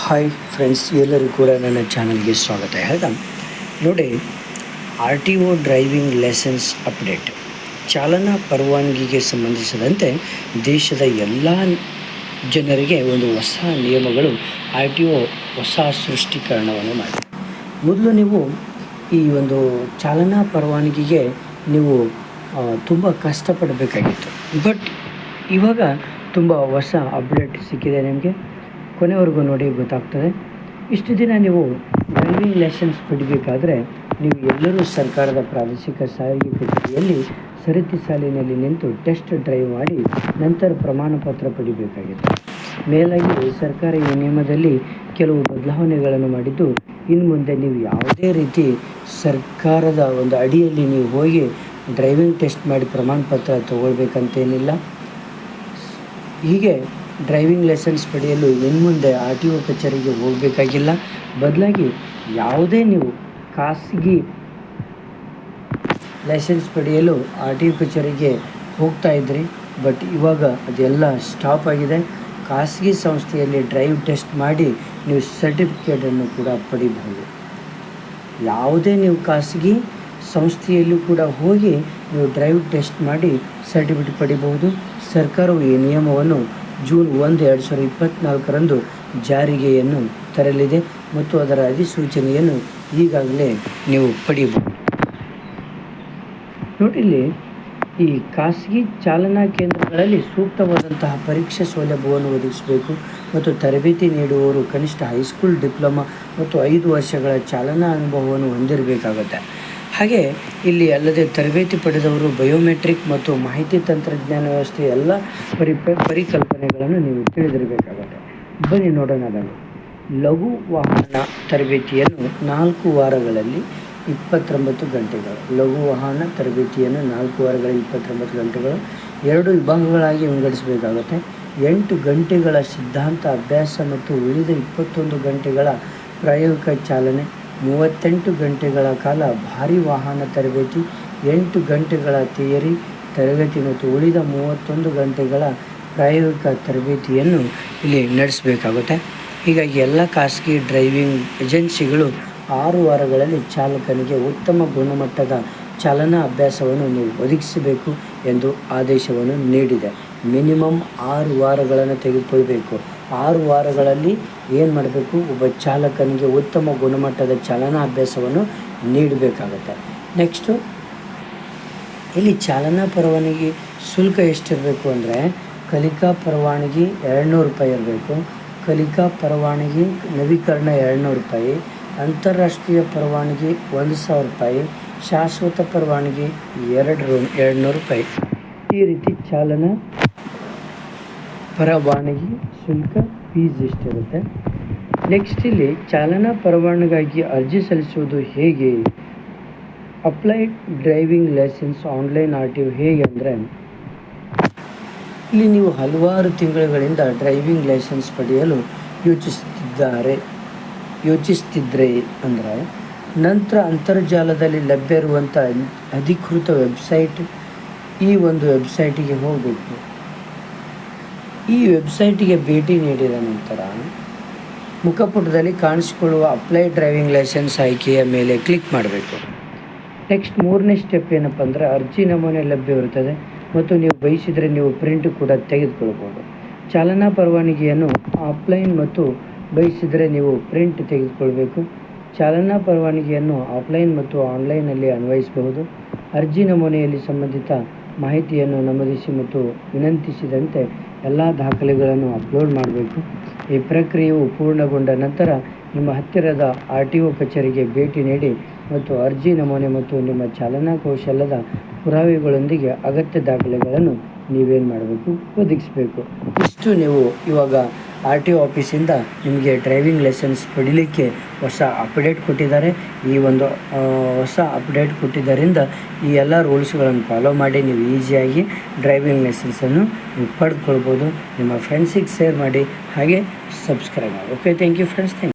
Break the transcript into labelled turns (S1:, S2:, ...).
S1: Hi friends ಎಲ್ಲರೂ ಕೂಡ ನನ್ನ ಚಾನಲ್ಗೆ ಸ್ವಾಗತ. ಹೇಳ್ದ, ನೋಡಿ R T O driving licence update ಚಾಲನಾ ಪರವಾನಗಿಗೆ ಸಂಬಂಧಿಸಿದಂತೆ ದೇಶದ ಎಲ್ಲ ಜನರಿಗೆ ಒಂದು ಹೊಸ ನಿಯಮಗಳು ಆರ್ ಟಿ ಒ ಹೊಸ ಸೃಷ್ಟೀಕರಣವನ್ನು ಮಾಡಿ ಮೊದಲು ನೀವು ಈ ಒಂದು ಚಾಲನಾ ಪರವಾನಗಿಗೆ ನೀವು ತುಂಬ ಕಷ್ಟಪಡಬೇಕಾಗಿತ್ತು. ಬಟ್ ಇವಾಗ ತುಂಬ ಹೊಸ ಅಪ್ಡೇಟ್ ಸಿಕ್ಕಿದೆ ನಿಮಗೆ. ಕೊನೆವರೆಗೂ ನೋಡಿ ಗೊತ್ತಾಗ್ತದೆ. ಇಷ್ಟು ದಿನ ನೀವು ಡ್ರೈವಿಂಗ್ ಲೈಸೆನ್ಸ್ ಪಡಿಬೇಕಾದ್ರೆ ನೀವು ಎಲ್ಲರೂ ಸರ್ಕಾರದ ಪ್ರಾದೇಶಿಕ ಸಾರಿಗೆ ಕಚೇರಿಯಲ್ಲಿ ಸರತಿ ಸಾಲಿನಲ್ಲಿ ನಿಂತು ಟೆಸ್ಟ್ ಡ್ರೈವ್ ಮಾಡಿ ನಂತರ ಪ್ರಮಾಣ ಪತ್ರ ಪಡಿಬೇಕಾಗಿದೆ ಮೇಲಾಗಿ ಸರ್ಕಾರ ಈ ನಿಯಮದಲ್ಲಿ ಕೆಲವು ಬದಲಾವಣೆಗಳನ್ನು ಮಾಡಿದ್ದು, ಇನ್ನು ಮುಂದೆ ನೀವು ಯಾವುದೇ ರೀತಿ ಸರ್ಕಾರದ ಒಂದು ಅಡಿಯಲ್ಲಿ ನೀವು ಹೋಗಿ ಡ್ರೈವಿಂಗ್ ಟೆಸ್ಟ್ ಮಾಡಿ ಪ್ರಮಾಣ ಪತ್ರ ತಗೊಳ್ಬೇಕಂತೇನಿಲ್ಲ. ಹೀಗೆ ಡ್ರೈವಿಂಗ್ ಲೈಸೆನ್ಸ್ ಪಡೆಯಲು ಇನ್ನು ಮುಂದೆ ಆರ್ ಟಿ ಒ ಕಚೇರಿಗೆ ಹೋಗಬೇಕಾಗಿಲ್ಲ. ಬದಲಾಗಿ ಯಾವುದೇ ನೀವು ಖಾಸಗಿ ಲೈಸೆನ್ಸ್ ಪಡೆಯಲು ಆರ್ ಟಿ ಒ ಕಚೇರಿಗೆ ಹೋಗ್ತಾ ಇದ್ರಿ. ಬಟ್ ಇವಾಗ ಅದೆಲ್ಲ ಸ್ಟಾಪ್ ಆಗಿದೆ. ಖಾಸಗಿ ಸಂಸ್ಥೆಯಲ್ಲಿ ಡ್ರೈವ್ ಟೆಸ್ಟ್ ಮಾಡಿ ನೀವು ಸರ್ಟಿಫಿಕೇಟನ್ನು ಕೂಡ ಪಡಿಬಹುದು. ಯಾವುದೇ ನೀವು ಖಾಸಗಿ ಸಂಸ್ಥೆಯಲ್ಲೂ ಕೂಡ ಹೋಗಿ ನೀವು ಡ್ರೈವ್ ಟೆಸ್ಟ್ ಮಾಡಿ ಸರ್ಟಿಫಿಕೇಟ್ ಪಡಿಬಹುದು. ಸರ್ಕಾರವು ಈ ನಿಯಮವನ್ನು ಜೂನ್ ಒಂದು ಎರಡು ಸಾವಿರದ ಇಪ್ಪತ್ತ್ನಾಲ್ಕರಂದು ಜಾರಿಗೆಯನ್ನು ತರಲಿದೆ ಮತ್ತು ಅದರ ಅಧಿಸೂಚನೆಯನ್ನು ಈಗಾಗಲೇ ನೀವು ಪಡೆಯಬಹುದು. ನೋಡಿಲ್ಲಿ, ಈ ಖಾಸಗಿ ಚಾಲನಾ ಕೇಂದ್ರಗಳಲ್ಲಿ ಸೂಕ್ತವಾದಂತಹ ಪರೀಕ್ಷೆ ಸೌಲಭ್ಯವನ್ನು ಒದಗಿಸಬೇಕು ಮತ್ತು ತರಬೇತಿ ನೀಡುವವರು ಕನಿಷ್ಠ ಹೈಸ್ಕೂಲ್ ಡಿಪ್ಲೊಮಾ ಮತ್ತು ಐದು ವರ್ಷಗಳ ಚಾಲನಾ ಅನುಭವವನ್ನು ಹೊಂದಿರಬೇಕಾಗುತ್ತೆ. ಹಾಗೆ ಇಲ್ಲಿ ಅಲ್ಲದೆ ತರಬೇತಿ ಪಡೆದವರು ಬಯೋಮೆಟ್ರಿಕ್ ಮತ್ತು ಮಾಹಿತಿ ತಂತ್ರಜ್ಞಾನ ವ್ಯವಸ್ಥೆ ಎಲ್ಲ ಪರಿಪ, ಪರಿಕಲ್ಪನೆಗಳನ್ನು ನೀವು ತಿಳಿದಿರಬೇಕಾಗುತ್ತೆ. ಬನ್ನಿ ನೋಡೋಣ ಅದನ್ನು. ಲಘು ವಾಹನ ತರಬೇತಿಯನ್ನು ನಾಲ್ಕು ವಾರಗಳಲ್ಲಿ ಇಪ್ಪತ್ತೊಂಬತ್ತು ಗಂಟೆಗಳು. ಲಘು ವಾಹನ ತರಬೇತಿಯನ್ನು ನಾಲ್ಕು ವಾರಗಳಲ್ಲಿ ಇಪ್ಪತ್ತೊಂಬತ್ತು ಗಂಟೆಗಳು. ಎರಡು ವಿಭಾಗಗಳಾಗಿ ವಿಂಗಡಿಸಬೇಕಾಗುತ್ತೆ. ಎಂಟು ಗಂಟೆಗಳ ಸಿದ್ಧಾಂತ ಅಭ್ಯಾಸ ಮತ್ತು ಉಳಿದ ಇಪ್ಪತ್ತೊಂದು ಗಂಟೆಗಳ ಪ್ರಾಯೋಗಿಕ ಚಾಲನೆ. ಮೂವತ್ತೆಂಟು ಗಂಟೆಗಳ ಕಾಲ ಭಾರಿ ವಾಹನ ತರಬೇತಿ, ಎಂಟು ಗಂಟೆಗಳ ಥಿಯರಿ, ತರಗತಿ ಮತ್ತು ಉಳಿದ ಮೂವತ್ತೊಂದು ಗಂಟೆಗಳ ಪ್ರಾಯೋಗಿಕ ತರಬೇತಿಯನ್ನು ಇಲ್ಲಿ ನಡೆಸಬೇಕಾಗುತ್ತೆ. ಹೀಗಾಗಿ ಎಲ್ಲ ಖಾಸಗಿ ಡ್ರೈವಿಂಗ್ ಏಜೆನ್ಸಿಗಳು ಆರು ವಾರಗಳಲ್ಲಿ ಚಾಲಕನಿಗೆ ಉತ್ತಮ ಗುಣಮಟ್ಟದ ಚಾಲನಾ ಅಭ್ಯಾಸವನ್ನು ನೀವು ಒದಗಿಸಬೇಕು ಎಂದು ಆದೇಶವನ್ನು ನೀಡಿದೆ. ಮಿನಿಮಮ್ ಆರು ವಾರಗಳನ್ನು ತೆಗೆದುಕೊಳ್ಬೇಕು. ಆರು ವಾರಗಳಲ್ಲಿ ಏನು ಮಾಡಬೇಕು? ಒಬ್ಬ ಚಾಲಕನಿಗೆ ಉತ್ತಮ ಗುಣಮಟ್ಟದ ಚಾಲನಾ ಅಭ್ಯಾಸವನ್ನು ನೀಡಬೇಕಾಗತ್ತೆ. ನೆಕ್ಸ್ಟು ಇಲ್ಲಿ ಚಾಲನಾ ಪರವಾನಗಿ ಶುಲ್ಕ ಎಷ್ಟಿರಬೇಕು ಅಂದರೆ ಕಲಿಕಾ ಪರವಾನಗಿ ಎರಡುನೂರು ರೂಪಾಯಿ ಇರಬೇಕು. ಕಲಿಕಾ ಪರವಾನಗಿ ನವೀಕರಣ ಎರಡುನೂರು ರೂಪಾಯಿ. ಅಂತಾರಾಷ್ಟ್ರೀಯ ಪರವಾನಗಿ ಒಂದು ಸಾವಿರ ರೂಪಾಯಿ. ಶಾಶ್ವತ ಪರವಾನಗಿ ಎರಡು ರೂ, ಎರಡುನೂರು ರೂಪಾಯಿ. ಈ ರೀತಿ ಚಾಲನಾ ಪರವಾನಗಿ, ಶುಲ್ಕ, ಫೀಸ್ ಎಷ್ಟಿರುತ್ತೆ? ನೆಕ್ಸ್ಟ್ ಇಲ್ಲಿ ಚಾಲನಾ ಪರವಾನಗಾಗಿ ಅರ್ಜಿ ಸಲ್ಲಿಸುವುದು ಹೇಗೆ? Applied driving licence, online R T ಹೇಗೆ ಅಂದರೆ? ಇಲ್ಲಿ ನೀವು ಹಲವಾರು ತಿಂಗಳುಗಳಿಂದ ಡ್ರೈವಿಂಗ್ ಲೈಸೆನ್ಸ್ ಪಡೆಯಲು ಯೋಚಿಸುತ್ತಿದ್ದಾರೆ. ಯೋಚಿಸ್ತಿದ್ರೆ ಅಂದರೆ, ನಂತರ ಅಂತರ್ಜಾಲದಲ್ಲಿ ಲಭ್ಯ ಇರುವಂಥ ಅಧಿಕೃತ ವೆಬ್ಸೈಟ್ ಈ ಒಂದು ವೆಬ್ಸೈಟಿಗೆ ಹೋಗಬೇಕು. ಈ ವೆಬ್ಸೈಟಿಗೆ ಭೇಟಿ ನೀಡಿದ ನಂತರ ಮುಖಪುಟದಲ್ಲಿ ಕಾಣಿಸಿಕೊಳ್ಳುವ ಅಪ್ಲೈ ಡ್ರೈವಿಂಗ್ ಲೈಸೆನ್ಸ್ ಆಯ್ಕೆಯ ಮೇಲೆ ಕ್ಲಿಕ್ ಮಾಡಬೇಕು. ನೆಕ್ಸ್ಟ್ ಮೂರನೇ ಸ್ಟೆಪ್ ಏನಪ್ಪ ಅಂದರೆ ಅರ್ಜಿ ನಮೂನೆ ಲಭ್ಯವಿರುತ್ತದೆ ಮತ್ತು ನೀವು ಬಯಸಿದರೆ ನೀವು ಪ್ರಿಂಟ್ ಕೂಡ ತೆಗೆದುಕೊಳ್ಬೋದು. ಚಾಲನಾ ಪರವಾನಗಿಯನ್ನು ಆಫ್ಲೈನ್ ಮತ್ತು ಬಯಸಿದರೆ ನೀವು ಪ್ರಿಂಟ್ ತೆಗೆದುಕೊಳ್ಬೇಕು. ಚಾಲನಾ ಪರವಾನಗಿಯನ್ನು ಆಫ್ಲೈನ್ ಮತ್ತು ಆನ್ಲೈನಲ್ಲಿ ಅನ್ವಯಿಸಬಹುದು. ಅರ್ಜಿ ನಮೂನೆಯಲ್ಲಿ ಸಂಬಂಧಿತ ಮಾಹಿತಿಯನ್ನು ನಮೂದಿಸಿ ಮತ್ತು ವಿನಂತಿಸಿದಂತೆ ಎಲ್ಲ ದಾಖಲೆಗಳನ್ನು ಅಪ್ಲೋಡ್ ಮಾಡಬೇಕು. ಈ ಪ್ರಕ್ರಿಯೆಯು ಪೂರ್ಣಗೊಂಡ ನಂತರ ನಿಮ್ಮ ಹತ್ತಿರದ ಆರ್ ಟಿ ಒ ಕಚೇರಿಗೆ ಭೇಟಿ ನೀಡಿ ಮತ್ತು ಅರ್ಜಿ ನಮೂನೆ ಮತ್ತು ನಿಮ್ಮ ಚಾಲನಾ ಕೌಶಲ್ಯದ ಪುರಾವೆಗಳೊಂದಿಗೆ ಅಗತ್ಯ ದಾಖಲೆಗಳನ್ನು ನೀವೇನು ಮಾಡಬೇಕು? ಒದಗಿಸ್ಬೇಕು. ಇಷ್ಟು ನೀವು ಇವಾಗ ಆರ್ ಟಿ ಒ ಆಫೀಸಿಂದ ನಿಮಗೆ ಡ್ರೈವಿಂಗ್ ಲೈಸೆನ್ಸ್ ಪಡೀಲಿಕ್ಕೆ ಹೊಸ ಅಪ್ಡೇಟ್ ಕೊಟ್ಟಿದ್ದಾರೆ. ಈ ಒಂದು ಹೊಸ ಅಪ್ಡೇಟ್ ಕೊಟ್ಟಿದ್ದರಿಂದ ಈ ಎಲ್ಲ ರೂಲ್ಸ್ಗಳನ್ನು ಫಾಲೋ ಮಾಡಿ ನೀವು ಈಸಿಯಾಗಿ ಡ್ರೈವಿಂಗ್ ಲೈಸೆನ್ಸನ್ನು ನೀವು ಪಡೆದುಕೊಳ್ಬೋದು ನಿಮ್ಮ ಫ್ರೆಂಡ್ಸಿಗೆ ಶೇರ್ ಮಾಡಿ, ಹಾಗೆ ಸಬ್ಸ್ಕ್ರೈಬ್ ಮಾಡಿ. Okay thank you friends thank you